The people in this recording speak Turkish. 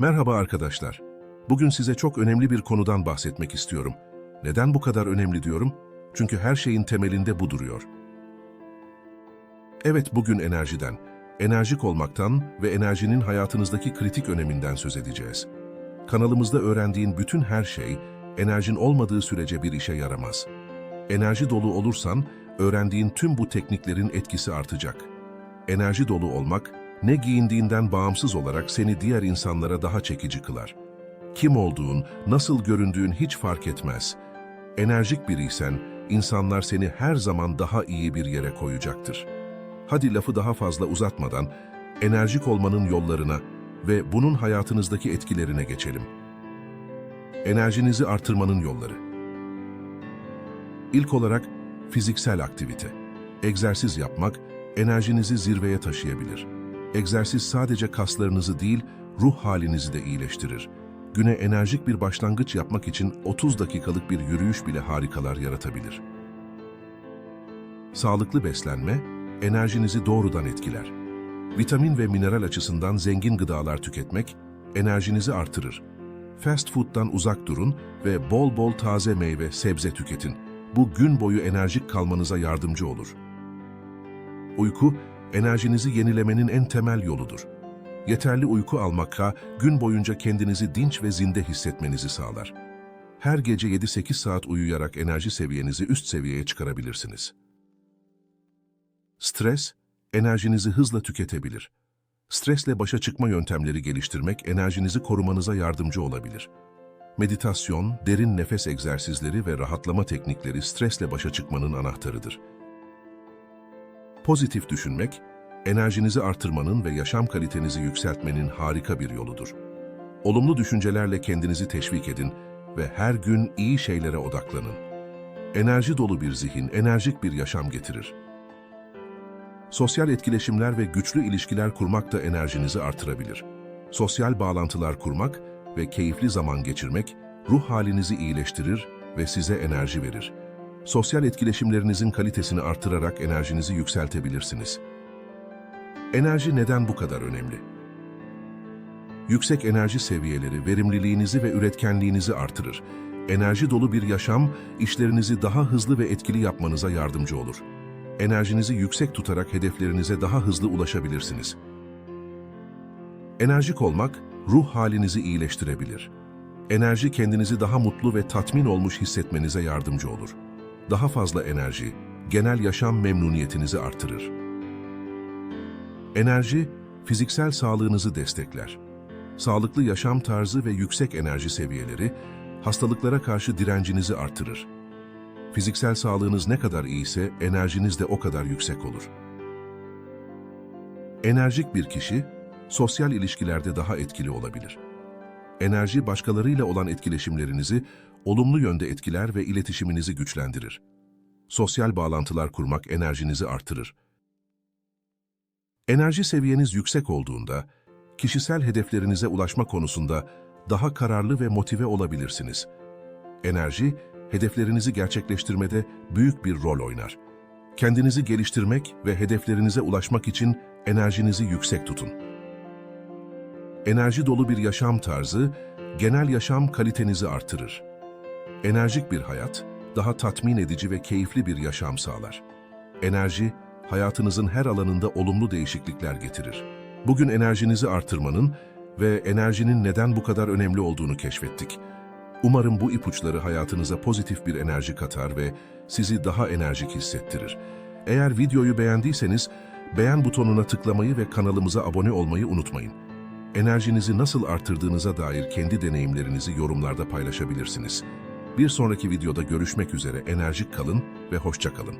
Merhaba arkadaşlar. Bugün size çok önemli bir konudan bahsetmek istiyorum. Neden bu kadar önemli diyorum? Çünkü her şeyin temelinde bu duruyor. Evet bugün enerjiden, enerjik olmaktan ve enerjinin hayatınızdaki kritik öneminden söz edeceğiz. Kanalımızda öğrendiğin bütün her şey, enerjin olmadığı sürece bir işe yaramaz. Enerji dolu olursan, öğrendiğin tüm bu tekniklerin etkisi artacak. Enerji dolu olmak, ne giyindiğinden bağımsız olarak seni diğer insanlara daha çekici kılar. Kim olduğun, nasıl göründüğün hiç fark etmez. Enerjik biriysen, insanlar seni her zaman daha iyi bir yere koyacaktır. Hadi lafı daha fazla uzatmadan, enerjik olmanın yollarına ve bunun hayatınızdaki etkilerine geçelim. Enerjinizi artırmanın yolları. İlk olarak fiziksel aktivite. Egzersiz yapmak enerjinizi zirveye taşıyabilir. Egzersiz sadece kaslarınızı değil, ruh halinizi de iyileştirir. Güne enerjik bir başlangıç yapmak için 30 dakikalık bir yürüyüş bile harikalar yaratabilir. Sağlıklı beslenme, enerjinizi doğrudan etkiler. Vitamin ve mineral açısından zengin gıdalar tüketmek, enerjinizi artırır. Fast food'dan uzak durun ve bol bol taze meyve, sebze tüketin. Bu gün boyu enerjik kalmanıza yardımcı olur. Uyku, enerjinizi yenilemenin en temel yoludur. Yeterli uyku almakla gün boyunca kendinizi dinç ve zinde hissetmenizi sağlar. Her gece 7-8 saat uyuyarak enerji seviyenizi üst seviyeye çıkarabilirsiniz. Stres, enerjinizi hızla tüketebilir. Stresle başa çıkma yöntemleri geliştirmek enerjinizi korumanıza yardımcı olabilir. Meditasyon, derin nefes egzersizleri ve rahatlama teknikleri stresle başa çıkmanın anahtarıdır. Pozitif düşünmek, enerjinizi artırmanın ve yaşam kalitenizi yükseltmenin harika bir yoludur. Olumlu düşüncelerle kendinizi teşvik edin ve her gün iyi şeylere odaklanın. Enerji dolu bir zihin, enerjik bir yaşam getirir. Sosyal etkileşimler ve güçlü ilişkiler kurmak da enerjinizi artırabilir. Sosyal bağlantılar kurmak ve keyifli zaman geçirmek ruh halinizi iyileştirir ve size enerji verir. Sosyal etkileşimlerinizin kalitesini artırarak enerjinizi yükseltebilirsiniz. Enerji neden bu kadar önemli? Yüksek enerji seviyeleri verimliliğinizi ve üretkenliğinizi artırır. Enerji dolu bir yaşam, işlerinizi daha hızlı ve etkili yapmanıza yardımcı olur. Enerjinizi yüksek tutarak hedeflerinize daha hızlı ulaşabilirsiniz. Enerjik olmak, ruh halinizi iyileştirebilir. Enerji kendinizi daha mutlu ve tatmin olmuş hissetmenize yardımcı olur. Daha fazla enerji, genel yaşam memnuniyetinizi artırır. Enerji, fiziksel sağlığınızı destekler. Sağlıklı yaşam tarzı ve yüksek enerji seviyeleri, hastalıklara karşı direncinizi artırır. Fiziksel sağlığınız ne kadar iyiyse enerjiniz de o kadar yüksek olur. Enerjik bir kişi, sosyal ilişkilerde daha etkili olabilir. Enerji başkalarıyla olan etkileşimlerinizi olumlu yönde etkiler ve iletişiminizi güçlendirir. Sosyal bağlantılar kurmak enerjinizi artırır. Enerji seviyeniz yüksek olduğunda, kişisel hedeflerinize ulaşma konusunda daha kararlı ve motive olabilirsiniz. Enerji, hedeflerinizi gerçekleştirmede büyük bir rol oynar. Kendinizi geliştirmek ve hedeflerinize ulaşmak için enerjinizi yüksek tutun. Enerji dolu bir yaşam tarzı, genel yaşam kalitenizi artırır. Enerjik bir hayat, daha tatmin edici ve keyifli bir yaşam sağlar. Enerji, hayatınızın her alanında olumlu değişiklikler getirir. Bugün enerjinizi artırmanın ve enerjinin neden bu kadar önemli olduğunu keşfettik. Umarım bu ipuçları hayatınıza pozitif bir enerji katar ve sizi daha enerjik hissettirir. Eğer videoyu beğendiyseniz, beğen butonuna tıklamayı ve kanalımıza abone olmayı unutmayın. Enerjinizi nasıl artırdığınıza dair kendi deneyimlerinizi yorumlarda paylaşabilirsiniz. Bir sonraki videoda görüşmek üzere enerjik kalın ve hoşça kalın.